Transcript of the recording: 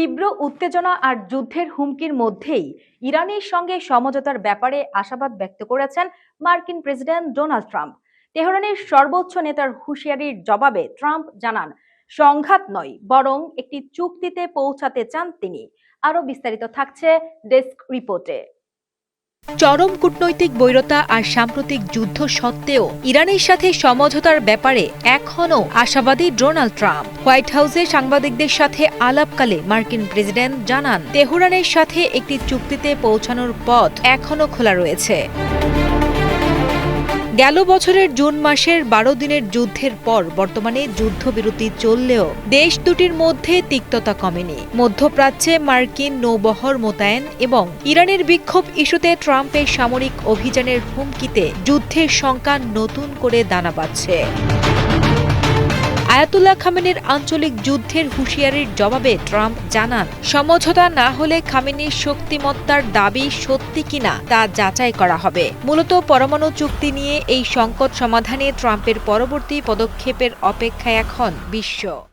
তীব্র উত্তেজনা আর যুদ্ধের হুমকির মধ্যেই ইরানের সঙ্গে সমঝোতার ব্যাপারে আশাবাদ ব্যক্ত করেছেন মার্কিন প্রেসিডেন্ট ডোনাল্ড ট্রাম্প। তেহরানের সর্বোচ্চ নেতার হুঁশিয়ারির জবাবে ট্রাম্প জানান, সংঘাত নয়, বরং একটি চুক্তিতে পৌঁছাতে চান তিনি। আরও বিস্তারিত থাকছে ডেস্ক রিপোর্টে। চরম কূটনৈতিক বৈরতা আর সাম্প্রতিক যুদ্ধ সত্ত্বেও ইরানের সাথে সমঝোতার ব্যাপারে এখনও আশাবাদী ডোনাল্ড ট্রাম্প। হোয়াইট হাউসে সাংবাদিকদের সাথে আলাপকালে মার্কিন প্রেসিডেন্ট জানান, তেহরানের সাথে একটি চুক্তিতে পৌঁছানোর পথ এখনও খোলা রয়েছে। গেল বছরের জুন মাসের বারো দিনের যুদ্ধের পর বর্তমানে যুদ্ধবিরতি চললেও দেশ দুটির মধ্যে তিক্ততা কমেনি। মধ্যপ্রাচ্যে মার্কিন নৌবহর মোতায়েন এবং ইরানের বিক্ষোভ ইস্যুতে ট্রাম্পের সামরিক অভিযানের হুমকিতে যুদ্ধের শঙ্কা নতুন করে দানা বাঁধছে। আয়াতুল্লাহ খামেনের আঞ্চলিক যুদ্ধের হুঁশিয়ারির জবাবে ট্রাম্প জানান, সমঝোতা না হলে খামেনির শক্তিমত্তার দাবি সত্যি কিনা তা যাচাই করা হবে। মূলত পরমাণু চুক্তি নিয়ে এই সংকট সমাধানে ট্রাম্পের পরবর্তী পদক্ষেপের অপেক্ষায় এখন বিশ্ব।